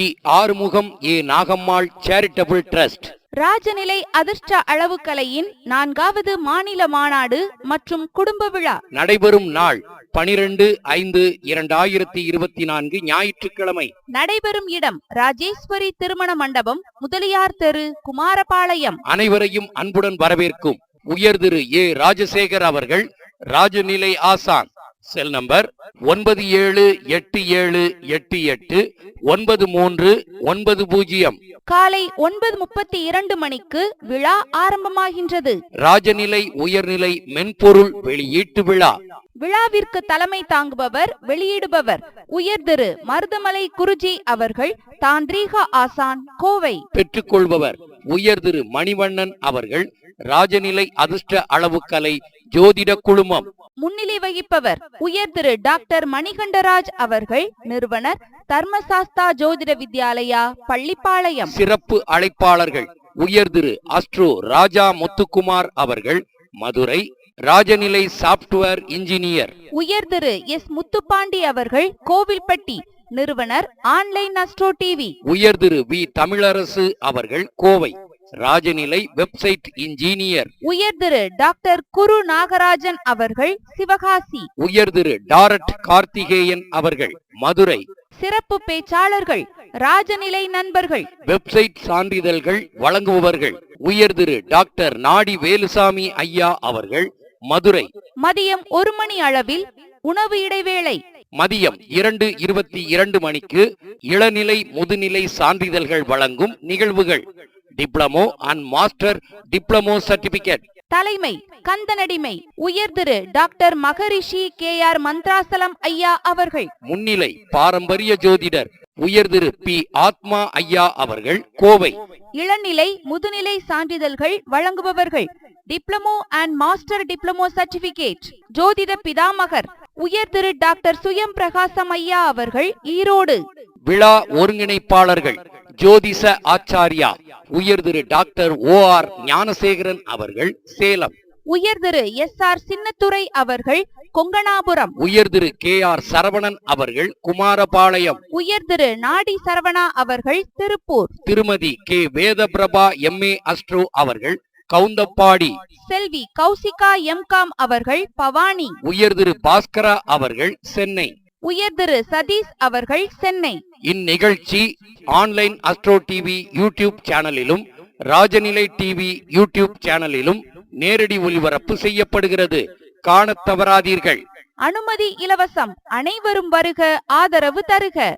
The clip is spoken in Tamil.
G Arumugam A. Nagammal charitable trust Rajanilai அதிர்ஷ்ட அளவுக்கலையின் நான்காவது மாநில மாநாடு மற்றும் குடும்ப விழா. நடைபெறும் நாள் பனிரெண்டு ஐந்து இரண்டாயிரத்தி இருபத்தி நான்கு ஞாயிற்றுக்கிழமை. நடைபெறும் இடம் ராஜேஸ்வரி திருமண மண்டபம் முதலியார் தெரு குமாரபாளையம். அனைவரையும் அன்புடன் வரவேற்கும் உயர் திரு ஏ. ராஜசேகர் அவர்கள் ராஜநிலை ஆசான். செல் நம்பர் ஒன்பது ஏழு எட்டு ஏழு எட்டு எட்டு ஒன்பது மூன்று ஒன்பது பூஜ்ஜியம். காலை ஒன்பது முப்பத்தி இரண்டு மணிக்கு விழா ஆரம்பமாகின்றது. ராஜநிலை உயர்நிலை மென்பொருள் வெளியீட்டு விழா. விழாவிற்கு தலைமை தாங்குபவர் வெளியிடுபவர் உயர் திரு மருதமலை குருஜி அவர்கள் தாந்திரீக ஆசான் கோவை. பெற்றுக்கொள்பவர். உயர் திரு மணிவண்ணன் அவர்கள் ராஜநிலை அதிர்ஷ்ட அளவுக்கலை ஜோதிட குழுமம். முன்னிலை வகிப்பவர் உயர் திரு டாக்டர் மணிகண்டராஜ் அவர்கள் நிறுவனர் தர்மசாஸ்தா ஜோதிட வித்யாலயா பள்ளிப்பாளையம். சிறப்பு அழைப்பாளர்கள் உயர் திரு அஸ்ட்ரோ ராஜா முத்துக்குமார் அவர்கள் மதுரை ராஜநிலை சாப்ட்வேர் இன்ஜினியர். உயர் திரு எஸ் முத்துப்பாண்டி அவர்கள் கோவில்பட்டி நிறுவனர் ஆன்லைன் அஸ்ட்ரோ டிவி. உயர் திரு வி தமிழரசு அவர்கள் கோவை. Rajanilai website engineer. உயர் திரு டாக்டர் குரு நாகராஜன் அவர்கள் சிவகாசி. உயர் திரு டாரட் கார்த்திகேயன் அவர்கள் மதுரை. சிறப்பு பேச்சாளர்கள் ராஜநிலை நண்பர்கள். வெப்சைட் சான்றிதழ்கள் வழங்குபவர்கள். உயர் திரு டாக்டர் நாடி வேலுசாமி ஐயா அவர்கள் மதுரை. மதியம் ஒரு மணி அளவில் உணவு இடைவேளை. மதியம் இரண்டு இருபத்தி இரண்டு மணிக்கு இளநிலை முதுநிலை சான்றிதழ்கள் வழங்கும் நிகழ்வுகள். Diploma and master diploma certificate. தலைமை கந்தனடிமை உயர் திரு doctor Maharishi K R Manthrasalam ஐயா அவர்கள். முன்னிலை பாரம்பரிய ஜோதிடர் உயர் திரு பி ஆத்மா ஐயா அவர்கள் கோவை. இளநிலை முதுநிலை சான்றிதழ்கள் வழங்குபவர்கள். Diploma and master diploma certificate. ஜோதிட பிதாமகர் உயர் திரு டாக்டர் சுயம் பிரகாசம் ஐயா அவர்கள் ஈரோடு. விழா ஒருங்கிணைப்பாளர்கள் ஜோதிஷ ஆச்சாரியா உயர் திரு டாக்டர் ஓ ஆர் ஞானசேகரன் அவர்கள் சேலம். உயர் திரு எஸ் ஆர் சின்னத்துரை அவர்கள் கொங்கணாபுரம். உயர் திரு கே ஆர் சரவணன் அவர்கள் குமாரபாளையம். உயர் திரு நாடி சரவணா அவர்கள் திருப்பூர். திருமதி K Vedaprabha M A astro அவர்கள் கவுந்தப்பாடி. செல்வி கௌசிகா எம்காம் அவர்கள் பவானி. உயர் திரு பாஸ்கரா அவர்கள் சென்னை. உயர் திரு சதீஷ் அவர்கள் சென்னை. இந்நிகழ்ச்சி ஆன்லைன் அஸ்ட்ரோ டிவி யூடியூப் சேனலிலும் ராஜநிலை டிவி யூடியூப் சேனலிலும் நேரடி ஒளிபரப்பு செய்யப்படுகிறது. காணத் தவறாதீர்கள். அனுமதி இலவசம். அனைவரும் வருக. ஆதரவு தருக.